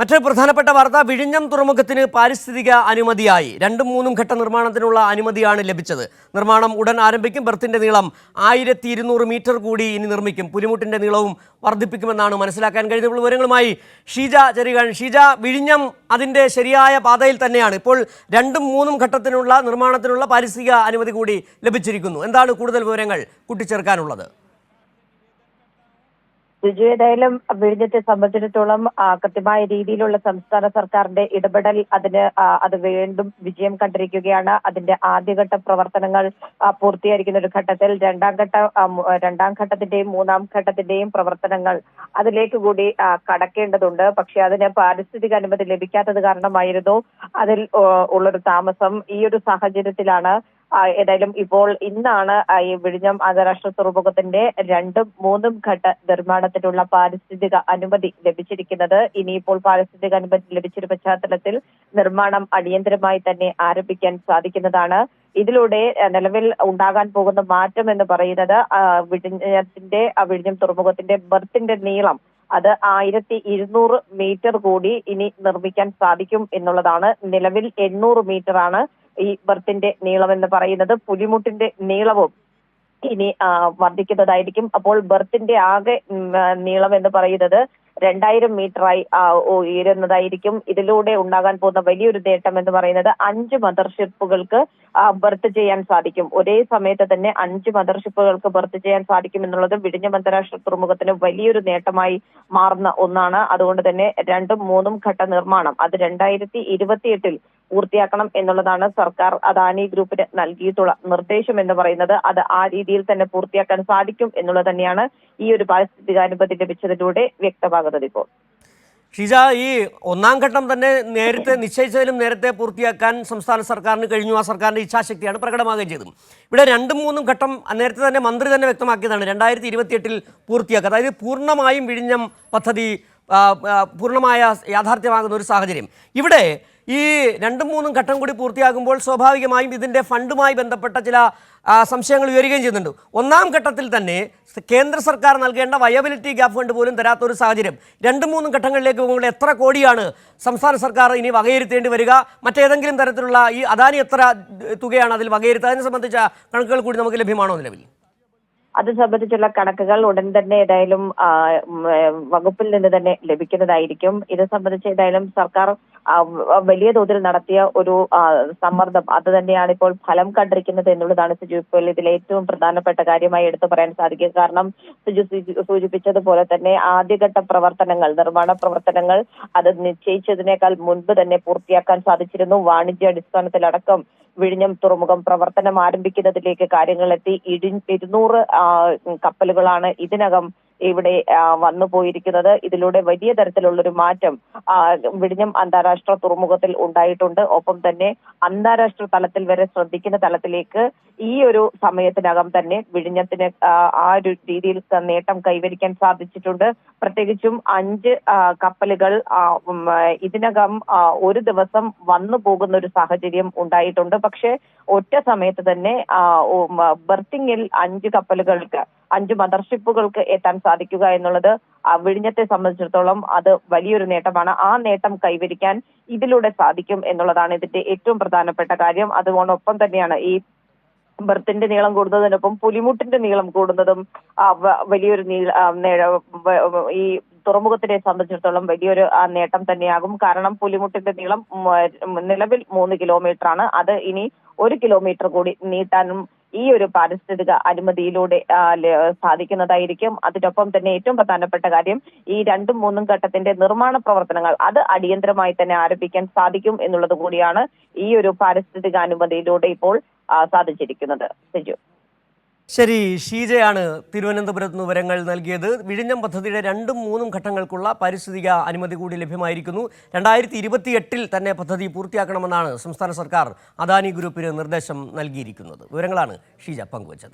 മറ്റൊരു പ്രധാനപ്പെട്ട വാർത്ത വിഴിഞ്ഞം തുറമുഖത്തിന് പാരിസ്ഥിതിക അനുമതിയായി. രണ്ടും മൂന്നും ഘട്ട നിർമ്മാണത്തിനുള്ള അനുമതിയാണ് ലഭിച്ചത്. നിർമ്മാണം ഉടൻ ആരംഭിക്കും ബർത്തിന്റെ നീളം ആയിരത്തി ഇരുന്നൂറ് മീറ്റർ കൂടി ഇനി നിർമ്മിക്കും. പുലിമുട്ടിന്റെ നീളവും വർദ്ധിപ്പിക്കുമെന്നാണ് മനസ്സിലാക്കാൻ കഴിയുന്ന വിവരങ്ങളുമായി ഷീജ ചെറിയാൻ. ഷീജ വിഴിഞ്ഞം അതിന്റെ ശരിയായ പാതയിൽ തന്നെയാണ്. ഇപ്പോൾ രണ്ടും മൂന്നും ഘട്ടത്തിനുള്ള നിർമ്മാണത്തിനുള്ള പാരിസ്ഥിതിക അനുമതി കൂടി ലഭിച്ചിരിക്കുന്നു. എന്താണ് കൂടുതൽ വിവരങ്ങൾ കൂട്ടിച്ചേർക്കാനുള്ളത്? ബിജു ഏതായാലും വിഴിഞ്ഞത്തെ സംബന്ധിച്ചിടത്തോളം കൃത്യമായ രീതിയിലുള്ള സംസ്ഥാന സർക്കാരിന്റെ ഇടപെടൽ അതിന് അത് വീണ്ടും വിജയം കണ്ടിരിക്കുകയാണ്. അതിന്റെ ആദ്യഘട്ട പ്രവർത്തനങ്ങൾ പൂർത്തീകരിക്കുന്ന ഒരു ഘട്ടത്തിൽ രണ്ടാം ഘട്ട രണ്ടാം ഘട്ടത്തിന്റെയും മൂന്നാം ഘട്ടത്തിന്റെയും പ്രവർത്തനങ്ങൾ അതിലേക്ക് കൂടി കടക്കേണ്ടതുണ്ട്. പക്ഷെ അതിന് പാരിസ്ഥിതിക അനുമതി ലഭിക്കാത്തത് കാരണമായിരുന്നു. അതിൽ ഉള്ളൊരു താമസം ഈ ഒരു സാഹചര്യത്തിലാണ്. ഏതായാലും ഇപ്പോൾ ഇന്നാണ് ഈ വിഴിഞ്ഞം അന്താരാഷ്ട്ര തുറമുഖത്തിന്റെ രണ്ടും മൂന്നും ഘട്ട നിർമ്മാണത്തിനുള്ള പാരിസ്ഥിതിക അനുമതി ലഭിച്ചിരിക്കുന്നത്. ഇനിയിപ്പോൾ പാരിസ്ഥിതിക അനുമതി ലഭിച്ചൊരു പശ്ചാത്തലത്തിൽ നിർമ്മാണം അടിയന്തരമായി തന്നെ ആരംഭിക്കാൻ സാധിക്കുന്നതാണ്. ഇതിലൂടെ നിലവിൽ ഉണ്ടാകാൻ പോകുന്ന മാറ്റം എന്ന് പറയുന്നത് വിഴിഞ്ഞത്തിന്റെ വിഴിഞ്ഞം തുറമുഖത്തിന്റെ ബർത്തിന്റെ നീളം അത് ആയിരത്തി ഇരുന്നൂറ് മീറ്റർ കൂടി ഇനി നിർമ്മിക്കാൻ സാധിക്കും എന്നുള്ളതാണ്. നിലവിൽ എണ്ണൂറ് മീറ്റർ ആണ് ഈ ബർത്തിന്റെ നീളം എന്ന് പറയുന്നത് പുലിമുട്ടിന്റെ നീളവും ഇനി വർദ്ധിക്കുന്നതായിരിക്കും. അപ്പോൾ ബർത്തിന്റെ ആകെ നീളം എന്ന് പറയുന്നത് രണ്ടായിരം മീറ്ററായി ഉയരുന്നതായിരിക്കും. ഇതിലൂടെ ഉണ്ടാകാൻ പോകുന്ന വലിയൊരു നേട്ടം എന്ന് പറയുന്നത് അഞ്ച് മദർഷിപ്പുകൾക്ക് ബർത്ത് ചെയ്യാൻ സാധിക്കും. ഒരേ സമയത്ത് തന്നെ അഞ്ച് മദർഷിപ്പുകൾക്ക് ബർത്ത് ചെയ്യാൻ സാധിക്കും എന്നുള്ളത് വിഴിഞ്ഞം അന്താരാഷ്ട്ര തുറമുഖത്തിന് വലിയൊരു നേട്ടമായി മാറുന്ന ഒന്നാണ്. അതുകൊണ്ട് തന്നെ രണ്ടും മൂന്നും ഘട്ട നിർമ്മാണം. അത് രണ്ടായിരത്തി ഇരുപത്തിയെട്ടിൽ പൂർത്തിയാക്കണം എന്നുള്ളതാണ് സർക്കാർ അദാനി ഗ്രൂപ്പിന് നൽകിയിട്ടുള്ള നിർദ്ദേശം എന്ന് പറയുന്നത്. അത് ആ രീതിയിൽ തന്നെ പൂർത്തിയാക്കാൻ സാധിക്കും എന്നുള്ളത് തന്നെയാണ് ഈ ഒരു പാരിസ്ഥിതികാനുമതി ലഭിച്ചതിലൂടെ വ്യക്തമാകുന്നത് ഇപ്പോൾ. ഷീജ ഈ ഒന്നാം ഘട്ടം തന്നെ നേരത്തെ നിശ്ചയിച്ചതിലും നേരത്തെ പൂർത്തിയാക്കാൻ സംസ്ഥാന സർക്കാരിന് കഴിഞ്ഞു. ആ സർക്കാരിന്റെ ഇച്ഛാശക്തിയാണ് പ്രകടമാകുകയും ചെയ്തത്. ഇവിടെ രണ്ടും മൂന്നും ഘട്ടം നേരത്തെ തന്നെ മന്ത്രി തന്നെ വ്യക്തമാക്കിയതാണ്. രണ്ടായിരത്തി ഇരുപത്തിയെട്ടിൽ പൂർത്തിയാക്കുക. അതായത് പൂർണമായും വിഴിഞ്ഞം പദ്ധതി പൂർണമായ യാഥാർത്ഥ്യമാകുന്ന ഒരു സാഹചര്യം. ഇവിടെ ഈ രണ്ടും മൂന്നും ഘട്ടം കൂടി പൂർത്തിയാകുമ്പോൾ സ്വാഭാവികമായും ഇതിന്റെ ഫണ്ടുമായി ബന്ധപ്പെട്ട ചില സംശയങ്ങൾ ഉയരുകയും ചെയ്യുന്നുണ്ട്. ഒന്നാം ഘട്ടത്തിൽ തന്നെ കേന്ദ്ര സർക്കാർ നൽകേണ്ട വയബിലിറ്റി ഗ്യാപ്പ് ഫണ്ട് പോലും തരാത്ത ഒരു സാഹചര്യം. രണ്ടും മൂന്നും ഘട്ടങ്ങളിലേക്ക് പോകുമ്പോൾ എത്ര കോടിയാണ് സംസ്ഥാന സർക്കാർ ഇനി വകയിരുത്തേണ്ടി വരിക? മറ്റേതെങ്കിലും തരത്തിലുള്ള ഈ അദാനി എത്ര തുകയാണ് അതിൽ വകയിരുത്തുക? അതിനെ സംബന്ധിച്ച കണക്കുകൾ കൂടി നമുക്ക് ലഭ്യമാണോ നിലവിൽ? അത് സംബന്ധിച്ചുള്ള കണക്കുകൾ ഉടൻ തന്നെ ഏതായാലും വകുപ്പിൽ നിന്ന് തന്നെ ലഭിക്കുന്നതായിരിക്കും. ഇത് സംബന്ധിച്ച് ഏതായാലും സർക്കാർ വലിയ തോതിൽ നടത്തിയ ഒരു സമ്മർദ്ദം അത് തന്നെയാണ് ഇപ്പോൾ ഫലം കണ്ടിരിക്കുന്നത് എന്നുള്ളതാണ് സുജു. ഇപ്പോൾ ഇതിൽ ഏറ്റവും പ്രധാനപ്പെട്ട കാര്യമായി എടുത്തു പറയാൻ സാധിക്കും. കാരണം സുജു സൂചി- സൂചിപ്പിച്ചതുപോലെ തന്നെ ആദ്യഘട്ട പ്രവർത്തനങ്ങൾ നിർമ്മാണ പ്രവർത്തനങ്ങൾ അത് നിശ്ചയിച്ചതിനേക്കാൾ മുൻപ് തന്നെ പൂർത്തിയാക്കാൻ സാധിച്ചിരുന്നു. വാണിജ്യ അടിസ്ഥാനത്തിലടക്കം വിഴിഞ്ഞം തുറമുഖം പ്രവർത്തനം ആരംഭിക്കുന്നതിലേക്ക് കാര്യങ്ങൾ എത്തി ഇരുന്നൂറ് കപ്പലുകളാണ് ഇതിനകം ഇവിടെ വന്നു പോയിരിക്കുന്നത്. ഇതിലൂടെ വലിയ തരത്തിലുള്ളൊരു മാറ്റം വിഴിഞ്ഞം അന്താരാഷ്ട്ര തുറമുഖത്തിൽ ഉണ്ടായിട്ടുണ്ട്. ഒപ്പം തന്നെ അന്താരാഷ്ട്ര തലത്തിൽ വരെ ശ്രദ്ധിക്കുന്ന തലത്തിലേക്ക് ഈ ഒരു സമയത്തിനകം തന്നെ വിഴിഞ്ഞത്തിന് ആ, ഒരു രീതിയിൽ നേട്ടം കൈവരിക്കാൻ സാധിച്ചിട്ടുണ്ട്. പ്രത്യേകിച്ചും അഞ്ച് കപ്പലുകൾ ഇതിനകം ഒരു ദിവസം വന്നു പോകുന്ന ഒരു സാഹചര്യം ഉണ്ടായിട്ടുണ്ട്. പക്ഷേ ഒറ്റ സമയത്ത് തന്നെ ബർത്തിങ്ങിൽ അഞ്ച് കപ്പലുകൾക്ക് അഞ്ച് മദർഷിപ്പുകൾക്ക് എത്താൻ സാധിക്കുക എന്നുള്ളത് വിഴിഞ്ഞത്തെ സംബന്ധിച്ചിടത്തോളം അത് വലിയൊരു നേട്ടമാണ്. ആ നേട്ടം കൈവരിക്കാൻ ഇതിലൂടെ സാധിക്കും എന്നുള്ളതാണ് ഇതിന്റെ ഏറ്റവും പ്രധാനപ്പെട്ട കാര്യം. അതുകൊണ്ടൊപ്പം തന്നെയാണ് ഈ ബർത്തിന്റെ നീളം കൂടുന്നതിനൊപ്പം പുലിമുട്ടിന്റെ നീളം കൂടുന്നതും വലിയൊരു ഈ തുറമുഖത്തിനെ സംബന്ധിച്ചിടത്തോളം വലിയൊരു നേട്ടം തന്നെയാകും. കാരണം പുലിമുട്ടിന്റെ നീളം നിലവിൽ മൂന്ന് കിലോമീറ്റർ ആണ് അത് ഇനി ഒരു കിലോമീറ്റർ കൂടി നീട്ടാനും ഈ ഒരു പാരിസ്ഥിതിക അനുമതിയിലൂടെ സാധിക്കുന്നതായിരിക്കും. അതിനൊപ്പം തന്നെ ഏറ്റവും പ്രധാനപ്പെട്ട കാര്യം ഈ രണ്ടും മൂന്നും ഘട്ടത്തിന്റെ നിർമ്മാണ പ്രവർത്തനങ്ങൾ അത് അടിയന്തരമായി തന്നെ ആരംഭിക്കാൻ സാധിക്കും എന്നുള്ളത് കൂടിയാണ് ഈ ഒരു പാരിസ്ഥിതിക അനുമതിയിലൂടെ ഇപ്പോൾ സാധിച്ചിരിക്കുന്നത്. സിജു. ശരി ഷീജയാണ് തിരുവനന്തപുരത്ത് നിന്ന് വിവരങ്ങൾ നൽകിയത്. വിഴിഞ്ഞം പദ്ധതിയുടെ രണ്ടും മൂന്നും ഘട്ടങ്ങൾക്കുള്ള പാരിസ്ഥിതിക അനുമതി കൂടി ലഭ്യമായിരിക്കുന്നു. രണ്ടായിരത്തി ഇരുപത്തി എട്ടിൽ തന്നെ പദ്ധതി പൂർത്തിയാക്കണമെന്നാണ് സംസ്ഥാന സർക്കാർ അദാനി ഗ്രൂപ്പിന് നിർദ്ദേശം നൽകിയിരിക്കുന്നത്. വിവരങ്ങളാണ് ഷീജ പങ്കുവച്ചത്.